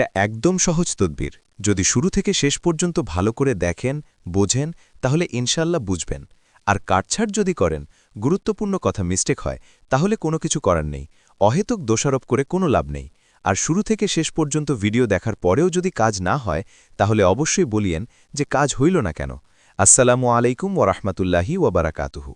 এটা একদম সহজ তদ্বির। যদি শুরু থেকে শেষ পর্যন্ত ভালো করে দেখেন, বোঝেন, তাহলে ইনশাল্লাহ বুঝবেন। আর কাটছাট যদি করেন, গুরুত্বপূর্ণ কথা মিস্টেক হয়, তাহলে কোনো কিছু করার নেই। অহেতুক দোষারোপ করে কোনো লাভ নেই। আর শুরু থেকে শেষ পর্যন্ত ভিডিও দেখার পরেও যদি কাজ না হয়, তাহলে অবশ্যই বলিয়েন যে কাজ হইল না কেন। আসসালামু আলাইকুম ওরহমতুল্লাহি ওবারাকাতুহু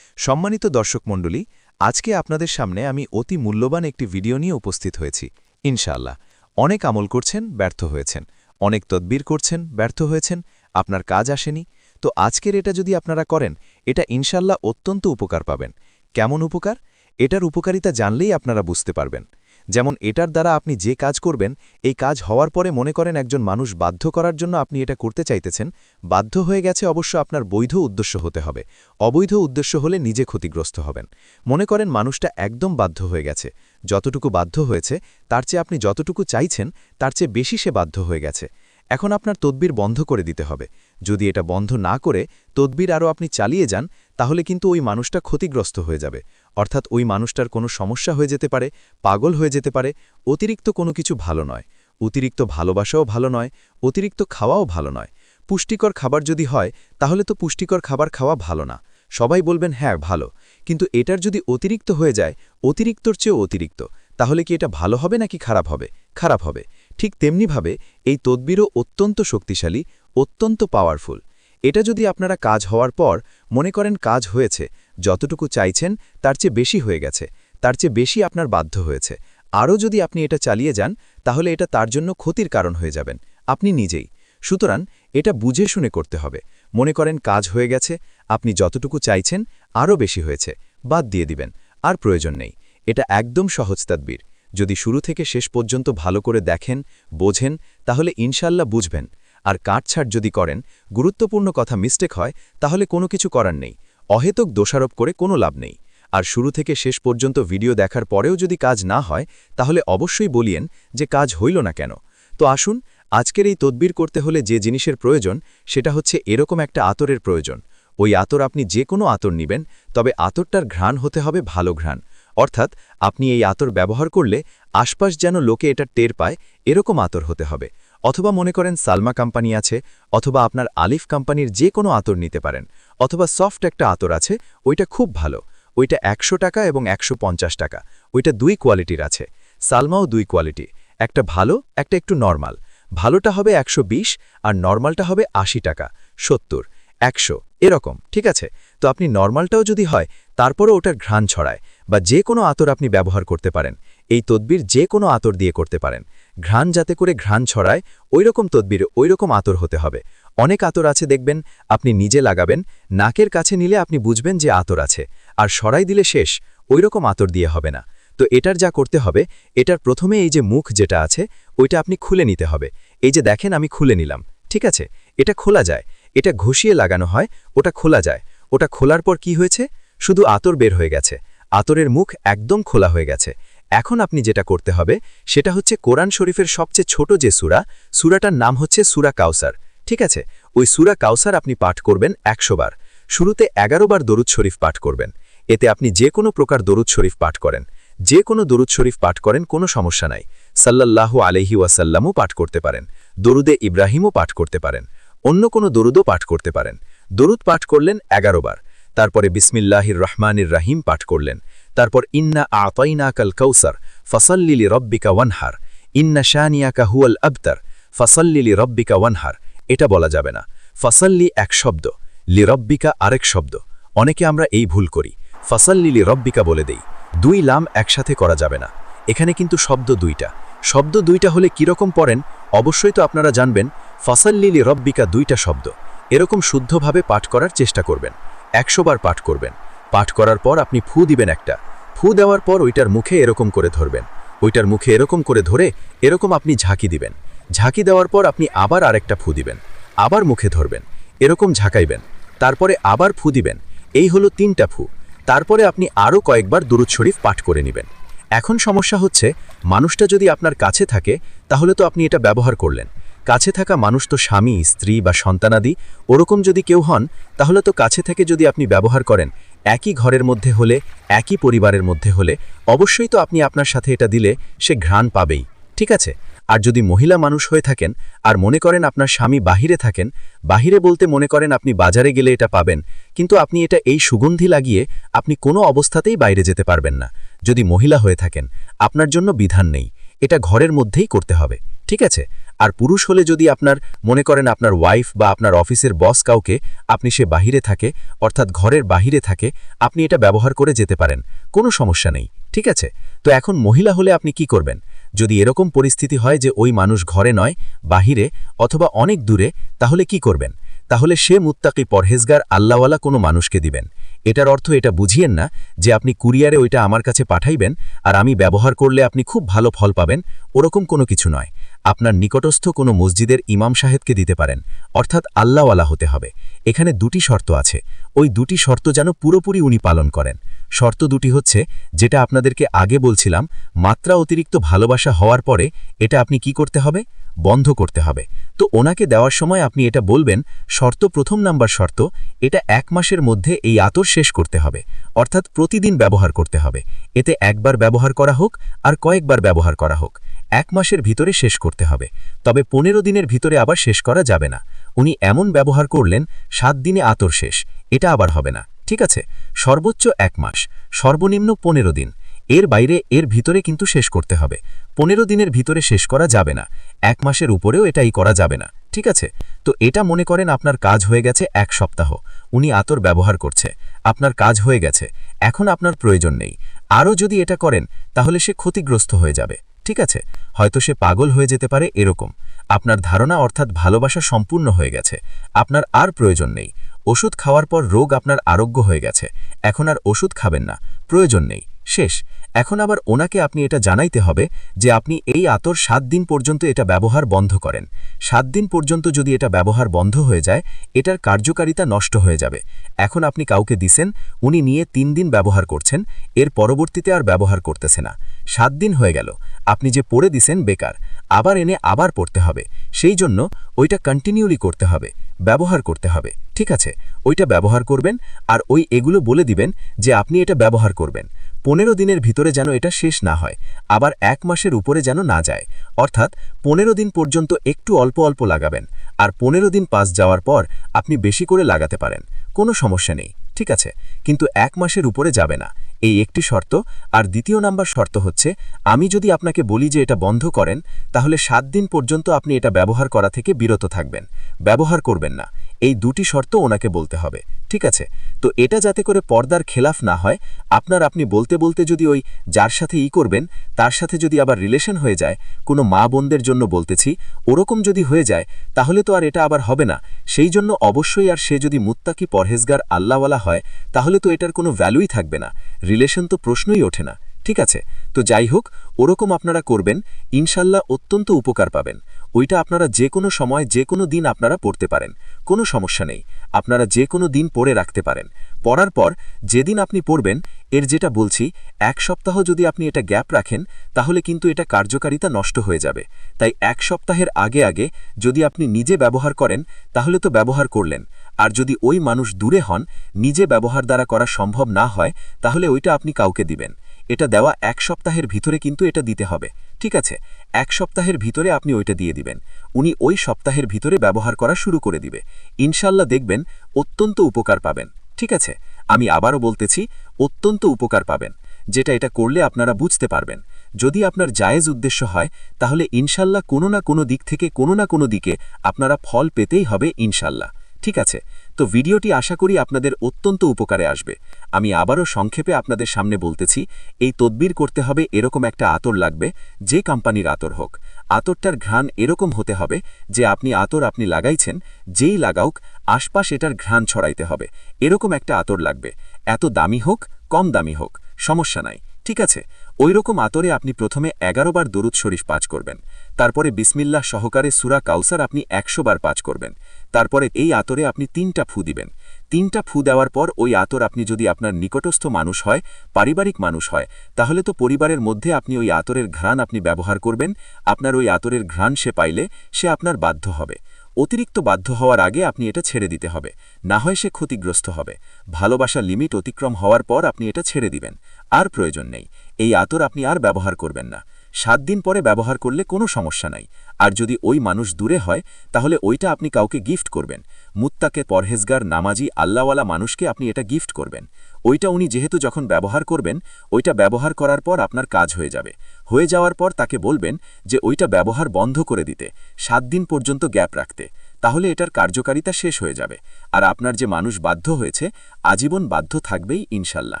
সম্মানিত দর্শক মণ্ডলী, আজকে আপনাদের সামনে আমি অতি মূল্যবান একটি ভিডিও নিয়ে উপস্থিত হয়েছি, ইনশাআল্লাহ। অনেক আমল করছেন, ব্যর্থ হয়েছেন। অনেক তদবির করছেন, ব্যর্থ হয়েছেন। আপনার কাজ আসেনি। তো আজকের এটা যদি আপনারা করেন, এটা ইনশাল্লাহ অত্যন্ত উপকার পাবেন। কেমন উপকার? এটার উপকারিতা জানলেই আপনারা বুঝতে পারবেন। যেমন এটার দ্বারা আপনি যে কাজ করবেন, এই কাজ হওয়ার পরে মনে করেন একজন মানুষ বাধ্য করার জন্য আপনি এটা করতে চাইতেছেন, বাধ্য হয়ে গেছে অবশ্য আপনার বৈধ উদ্দেশ্য হতে হবে। অবৈধ উদ্দেশ্য হলে নিজে ক্ষতিগ্রস্ত হবেন। মনে করেন মানুষটা একদম বাধ্য হয়ে গেছে। যতটুকু বাধ্য হয়েছে, তার চেয়ে আপনি যতটুকু চাইছেন, তার চেয়ে বেশি সে বাধ্য হয়ে গেছে। এখন আপনার তদবির বন্ধ করে দিতে হবে। যদি এটা বন্ধ না করে তদবির আরও আপনি চালিয়ে যান, তাহলে কিন্তু ওই মানুষটা ক্ষতিগ্রস্ত হয়ে যাবে। অর্থাৎ ওই মানুষটার কোনো সমস্যা হয়ে যেতে পারে, পাগল হয়ে যেতে পারে, অতিরিক্ত কোনো কিছু ভালো নয়। অতিরিক্ত ভালোবাসাও ভালো নয়, অতিরিক্ত খাওয়াও ভালো নয়। পুষ্টিকর খাবার যদি হয়, তাহলে তো পুষ্টিকর খাবার খাওয়া ভালো না। সবাই বলবেন হ্যাঁ ভালো। কিন্তু এটার যদি অতিরিক্ত হয়ে যায়, অতিরিক্তর চেয়েও অতিরিক্ত, তাহলে কি এটা ভালো হবে নাকি খারাপ হবে? খারাপ হবে। ঠিক তেমনিভাবে এই তদ্বিরও অত্যন্ত শক্তিশালী, অত্যন্ত পাওয়ারফুল এটা যদি আপনারা কাজ হওয়ার পর মনে করেন কাজ হয়েছে, যতটুকু চাইছেন তার চেয়ে বেশি হয়ে গেছে, তার চেয়ে বেশি আপনার বাধ্য হয়েছে। আরও যদি আপনি এটা চালিয়ে যান, তাহলে এটা তার জন্য ক্ষতির কারণ হয়ে যাবেন, আপনি নিজেই। সুতরাং এটা বুঝে শুনে করতে হবে। মনে করেন কাজ হয়ে গেছে, আপনি যতটুকু চাইছেন আরও বেশি হয়েছে, বাদ দিয়ে দিবেন, আর প্রয়োজন নেই। এটা একদম সহজ তাদবির। যদি শুরু থেকে শেষ পর্যন্ত ভালো করে দেখেন, বোঝেন, তাহলে ইনশাল্লাহ বুঝবেন। আর কাটছাট যদি করেন, গুরুত্বপূর্ণ কথা মিস্টেক হয়, তাহলে কোনো কিছু করার নেই। অহেতুক দোষারোপ করে কোনো লাভ নেই। আর শুরু থেকে শেষ পর্যন্ত ভিডিও দেখার পরেও যদি কাজ না হয়, তাহলে অবশ্যই বলিয়েন যে কাজ হইল না কেন। তো আসুন আজকের এই তদবির করতে হলে যে জিনিসের প্রয়োজন, সেটা হচ্ছে এরকম একটা আতরের প্রয়োজন। ওই আতর আপনি যে কোনো আতর নিবেন, তবে আতরটার ঘ্রাণ হতে হবে ভালো ঘ্রাণ। অর্থাৎ, আপনি এই আতর ব্যবহার করলে আশপাশ যেন লোকে এটা টের পায়, এরকম আতর হতে হবে। অথবা মনে করেন সালমা কোম্পানি আছে, অথবা আপনার আলিফ কোম্পানির যে কোনো আতর নিতে পারেন, অথবা সফট একটা আতর আছে, ওইটা খুব ভালো। ওইটা একশো টাকা এবং একশো পঞ্চাশ টাকা। ওইটা দুই কোয়ালিটির আছে। সালমাও দুই কোয়ালিটি। একটা ভালো, একটা একটু নর্মাল। ভালোটা হবে একশো বিশ আর নর্মালটা হবে আশি টাকা, সত্তর, একশো, এরকম, ঠিক আছে? তো আপনি নর্মালটাও যদি হয়, তারপরও ওটার ঘ্রাণ ছড়ায় বা যে কোনো আতর আপনি ব্যবহার করতে পারেন। এই তদবির যে কোনো আতর দিয়ে করতে পারেন। ঘ্রাণ যাতে করে ঘ্রাণ ছড়ায় ওই রকম তদবির ওই রকম আতর হতে হবে। অনেক আতর আছে দেখবেন, আপনি নিজে লাগাবেন, নাকের কাছে নিলে আপনি বুঝবেন যে আতর আছে, আর সরাই দিলে শেষ ওই রকম আতর দিয়ে হবে না। তো এটার যা করতে হবে, এটার প্রথমে এই যে মুখ যেটা আছে, ওইটা আপনি খুলে নিতে হবে। এই যে দেখেন, আমি খুলে নিলাম। ঠিক আছে? এটা খোলা যায়। এটা ঘষিয়ে লাগানো হয়, ওটা খোলা যায়। ওটা খোলার পর কি হয়েছে? শুধু আতর বের হয়ে গেছে। আতরের মুখ একদম খোলা হয়ে গেছে। এখন আপনি যেটা করতে হবে, সেটা হচ্ছে কোরআন শরীফের সবচেয়ে ছোট যে সুরা, সুরাটার নাম হচ্ছে সুরা কাউসার। ঠিক আছে? ওই সুরা কাউসার আপনি পাঠ করবেন একশো বার। শুরুতে এগারো বার দরুদ শরীফ পাঠ করবেন। এতে আপনি যে কোনো প্রকার দরুদ শরীফ পাঠ করেন। যে কোনো দরুদ শরীফ পাঠ করেন, কোনো সমস্যা নাই। সাল্লাল্লাহু আলহি ওয়াসাল্লামও পাঠ করতে পারেন। দরুদে ইব্রাহিমও পাঠ করতে পারেন। অন্য কোনো দরুদও পাঠ করতে পারেন। দরুদ পাঠ করলেন এগারো বার। তারপরে বিসমিল্লাহির রহমানির রাহিম পাঠ করলেন। তারপর, ইন্না আতইনা কাল কৌসার ফসল্লিলি রব্বিকা ওয়ানহার। ইন্না শানিয়াকা হুয়াল আবতার ফসল্লিলি রব্বিকা ওয়ানহার। এটা বলা যাবে না। ফসল্লি এক শব্দ, লিরব্বিকা আরেক শব্দ। অনেকে আমরা এই ভুল করি। ফসল্লিলি রব্বিকা বলে দেই। দুই লাম একসাথে করা যাবে না। এখানে কিন্তু শব্দ দুইটা। শব্দ দুইটা হলে কীরকম পড়েন, অবশ্যই তো আপনারা জানবেন ফসল্লিলি রব্বিকা দুইটা শব্দ। এরকম শুদ্ধভাবে পাঠ করার চেষ্টা করবেন। একশোবার পাঠ করবেন। পাঠ করার পর আপনি ফু দিবেন একটা। ফু দেওয়ার পর ওইটার মুখে এরকম করে ধরবেন। ওইটার মুখে এরকম করে ধরে এরকম আপনি ঝাঁকি দিবেন। ঝাঁকি দেওয়ার পর আপনি আবার আরেকটা ফু দিবেন। আবার মুখে ধরবেন। এরকম ঝাঁকাইবেন। তারপরে আবার ফু দিবেন। এই হলো তিনটা ফু। তারপরে আপনি আরও কয়েকবার দুরুদ শরীফ পাঠ করে নেবেন। এখন সমস্যা হচ্ছে, মানুষটা যদি আপনার কাছে থাকে, তাহলে তো আপনি এটা ব্যবহার করলেন। কাছে থাকা মানুষ তো স্বামী, স্ত্রী বা সন্তানাদি। ওরকম যদি কেউ হন, তাহলে তো কাছে থেকে যদি আপনি ব্যবহার করেন, একই ঘরের মধ্যে হলে, একই পরিবারের মধ্যে হলে, অবশ্যই তো আপনি আপনার সাথে এটা দিলে সে ঘ্রাণ পাবেই। ঠিক আছে? আর যদি মহিলা মানুষ হয়ে থাকেন আর মনে করেন আপনার স্বামী বাহিরে থাকেন, বাহিরে বলতে মনে করেন আপনি বাজারে গেলে এটা পাবেন, কিন্তু আপনি এটা এই সুগন্ধি লাগিয়ে আপনি কোনো অবস্থাতেই বাইরে যেতে পারবেন না। যদি মহিলা হয়ে থাকেন, আপনার জন্য বিধান নেই, এটা ঘরের মধ্যেই করতে হবে, ঠিক আছে? আর পুরুষ হলে যদি আপনার, মনে করেন আপনার ওয়াইফ বা আপনার অফিসের বস কাউকে আপনি সে বাহিরে থাকে, অর্থাৎ ঘরের বাহিরে থাকে, আপনি এটা ব্যবহার করে যেতে পারেন, কোনো সমস্যা নেই, ঠিক আছে? তো এখন মহিলা হলে আপনি কি করবেন? যদি এরকম পরিস্থিতি হয় যে ওই মানুষ ঘরে নয়, বাহিরে, অথবা অনেক দূরে, তাহলে কি করবেন? তাহলে সে মুত্তাকি পরহেজগার আল্লাওয়ালা কোনো মানুষকে দিবেন। এটার অর্থ এটা বুঝিয়েন না যে আপনি কুরিয়ারে ওইটা আমার কাছে পাঠাইবেন আর আমি ব্যবহার করলে আপনি খুব ভালো ফল পাবেন, ওরকম কোনো কিছু নয়। আপনার নিকটস্থ কোনো মসজিদের ইমাম সাহেবকে দিতে পারেন, অর্থাৎ আল্লাহওয়ালা হতে হবে। এখানে দুটি শর্ত আছে। ওই দুটি শর্ত যেন পুরোপুরি উনি পালন করেন। শর্ত দুটি হচ্ছে, যেটা আপনাদেরকে আগে বলছিলাম, মাত্রা অতিরিক্ত ভালোবাসা হওয়ার পরে এটা আপনি কি করতে হবে? বন্ধ করতে হবে। তো ওনাকে দেওয়ার সময় আপনি এটা বলবেন, শর্ত প্রথম নাম্বার শর্ত, এটা এক মাসের মধ্যে এই আতর শেষ করতে হবে, অর্থাৎ প্রতিদিন ব্যবহার করতে হবে। এতে একবার ব্যবহার করা হোক আর কয়েকবার ব্যবহার করা হোক। এক মাসের ভিতরে শেষ করতে হবে। তবে পনেরো দিনের ভিতরে আবার শেষ করা যাবে না। উনি এমন ব্যবহার করলেন, সাত দিনে আতর শেষ। এটা আবার হবে না। ঠিক আছে? সর্বোচ্চ এক মাস। সর্বনিম্ন পনেরো দিন। এর বাইরে, এর ভিতরে কিন্তু শেষ করতে হবে। পনেরো দিনের ভিতরে শেষ করা যাবে না। এক মাসের উপরেও এটাই করা যাবে না। ঠিক আছে? তো এটা মনে করেন আপনার কাজ হয়ে গেছে এক সপ্তাহ। উনি আতর ব্যবহার করছে। আপনার কাজ হয়ে গেছে। এখন আপনার প্রয়োজন নেই। আরও যদি এটা করেন, তাহলে সে ক্ষতিগ্রস্ত হয়ে যাবে। ঠিক আছে, হয়তো সে পাগল হয়ে যেতে পারে এরকম। আপনার ধারণা অর্থাৎ ভালোবাসা সম্পূর্ণ হয়ে গেছে। আপনার আর প্রয়োজন নেই। ওষুধ খাওয়ার পর রোগ আপনার আরোগ্য হয়ে গেছে। এখন আর ওষুধ খাবেন না। প্রয়োজন নেই। শেষ। এখন আবার ওনাকে আপনি এটা জানাইতে হবে যে আপনি এই আতর সাত দিন পর্যন্ত এটা ব্যবহার বন্ধ করেন। সাত দিন পর্যন্ত যদি এটা ব্যবহার বন্ধ হয়ে যায়, এটার কার্যকারিতা নষ্ট হয়ে যাবে। এখন আপনি কাউকে দিছেন, উনি নিয়ে তিন দিন ব্যবহার করছেন, এর পরবর্তীতে আর ব্যবহার করতেছে না। সাত দিন হয়ে গেল। আপনি যে পড়ে দিছেন, বেকার। আবার এনে আবার পড়তে হবে। সেই জন্য ওইটা কন্টিনিউলি করতে হবে। ব্যবহার করতে হবে। ঠিক আছে? ওইটা ব্যবহার করবেন আর ওই এগুলো বলে দিবেন যে আপনি এটা ব্যবহার করবেন। পনেরো দিনের ভিতরে যেন এটা শেষ না হয়, আবার এক মাসের উপরে যেন না যায়। অর্থাৎ পনেরো দিন পর্যন্ত একটু অল্প অল্প লাগাবেন, আর পনেরো দিন পাস যাওয়ার পর আপনি বেশি করে লাগাতে পারেন, কোনো সমস্যা নেই, ঠিক আছে? কিন্তু এক মাসের উপরে যাবে না। এই একটি শর্ত, আর দ্বিতীয় নাম্বার শর্ত হচ্ছে, আমি যদি আপনাকে বলি যে এটা বন্ধ করেন, তাহলে সাত দিন পর্যন্ত আপনি এটা ব্যবহার করা থেকে বিরত থাকবেন। ব্যবহার করবেন না। এই দুটি শর্ত ওনাকে বলতে হবে, ঠিক আছে? তো এটা যাতে করে পর্দার খেলাফ না হয়, আপনার আপনি বলতে বলতে যদি ওই যার সাথে ই করবেন, তার সাথে যদি আবার রিলেশন হয়ে যায়, কোনো মা বোনদের জন্য বলতেছি, ওরকম যদি হয়ে যায়, তাহলে তো আর এটা আবার হবে না। সেই জন্য অবশ্যই আর সে যদি মুত্তাকি পরহেজগার আল্লাহওয়ালা হয়, তাহলে তো এটার কোনো ভ্যালুই থাকবে না। রিলেশন তো প্রশ্নই ওঠে না, ঠিক আছে? তো যাই হোক, ওরকম আপনারা করবেন, ইনশাল্লাহ অত্যন্ত উপকার পাবেন। ওইটা আপনারা যে কোনো সময়, যে কোনো দিন আপনারা পড়তে পারেন। কোনো সমস্যা নেই। আপনারা যে কোনো দিন পড়ে রাখতে পারেন। পড়ার পর যেদিন আপনি পড়বেন, এর যেটা বলছি, এক সপ্তাহ যদি আপনি এটা গ্যাপ রাখেন, তাহলে কিন্তু এটা কার্যকারিতা নষ্ট হয়ে যাবে। তাই এক সপ্তাহের আগে আগে যদি আপনি নিজে ব্যবহার করেন, তাহলে তো ব্যবহার করলেন। আর যদি ওই মানুষ দূরে হন, নিজে ব্যবহার দ্বারা করা সম্ভব না হয়, তাহলে ওইটা আপনি কাউকে দিবেন। এটা দেওয়া এক সপ্তাহের ভিতরে কিন্তু এটা দিতে হবে, ঠিক আছে? এক সপ্তাহের ভিতরে আপনি ওইটা দিয়ে দিবেন। উনি ওই সপ্তাহের ভিতরে ব্যবহার করা শুরু করে দিবে। ইনশাল্লাহ দেখবেন অত্যন্ত উপকার পাবেন, ঠিক আছে? আমি আবারও বলতেছি, অত্যন্ত উপকার পাবেন। যেটা এটা করলে আপনারা বুঝতে পারবেন। যদি আপনার জায়েজ উদ্দেশ্য হয়, তাহলে ইনশাল্লাহ কোনো না কোনো দিক থেকে কোনো না কোনো দিকে আপনারা ফল পেতেই হবে ইনশাল্লাহ ঠিক আছে? তো ভিডিওটি আশা করি আপনাদের অত্যন্ত উপকারে আসবে। আমি আবারও সংক্ষেপে আপনাদের সামনে বলতেছি, এই তদবির করতে হবে এরকম একটা আতর লাগবে, যে কোম্পানির আতর হোক। আতরটার ঘ্রাণ এরকম হতে হবে যে আপনি আতর আপনি লাগাইছেন, যেই লাগাউক, আশপাশ এটার ঘ্রাণ ছড়াইতে হবে। এরকম একটা আতর লাগবে। এত দামি হোক, কম দামি হোক, সমস্যা নাই, ঠিক আছে? ওই রকম আতরে আপনি প্রথমে এগারো বার দরুদ শরীফ পাঁচ করবেন। তারপরে বিসমিল্লাহ সহকারে সুরা কাউসার আপনি একশো বার পাঁচ করবেন। তারপরে এই আতরে আপনি তিনটা ফু দিবেন। তিনটা ফু দেওয়ার পর ওই আতর আপনি যদি আপনার নিকটস্থ মানুষ হয়, পারিবারিক মানুষ হয়, তাহলে তো পরিবারের মধ্যে আপনি ওই আতরের ঘ্রাণ আপনি ব্যবহার করবেন, আপনার ওই আতরের ঘ্রাণ সে পাইলে সে আপনার বাধ্য হবে। অতিরিক্ত বাধ্য হওয়ার আগে আপনি এটা ছেড়ে দিতে হবে, না হয় সে ক্ষতিগ্রস্ত হবে। ভালোবাসা লিমিট অতিক্রম হওয়ার পর আপনি এটা ছেড়ে দিবেন, আর প্রয়োজন নেই। এই আতর আপনি আর ব্যবহার করবেন না। সাত দিন পরে ব্যবহার করলে কোনো সমস্যা নাই। আর যদি ওই মানুষ দূরে হয়, তাহলে ওইটা আপনি কাউকে গিফট করবেন। মুত্তাকে, পরহেজগার, নামাজি আল্লাওয়ালা মানুষকে আপনি এটা গিফট করবেন। ওইটা উনি যেহেতু যখন ব্যবহার করবেন, ওইটা ব্যবহার করার পর আপনার কাজ হয়ে যাবে। হয়ে যাওয়ার পর তাকে বলবেন যে, ওইটা ব্যবহার বন্ধ করে দিতে। সাত দিন পর্যন্ত গ্যাপ রাখতে। তাহলে এটার কার্যকারিতা শেষ হয়ে যাবে। আর আপনার যে মানুষ বাধ্য হয়েছে, আজীবন বাধ্য থাকবেই ইনশাল্লাহ।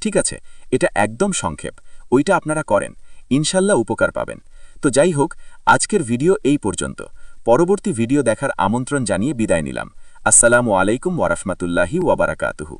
ঠিক আছে? এটা একদম সংক্ষেপ। ওইটা আপনারা করেন। ইনশাল্লাহ উপকার পাবেন। তো যাই হোক, আজকের ভিডিও এই পর্যন্ত। পরবর্তী ভিডিও দেখার আমন্ত্রণ জানিয়ে বিদায় নিলাম। আসসালামু আলাইকুম ওয়ারাহমাতুল্লাহি ওয়াবারাকাতুহু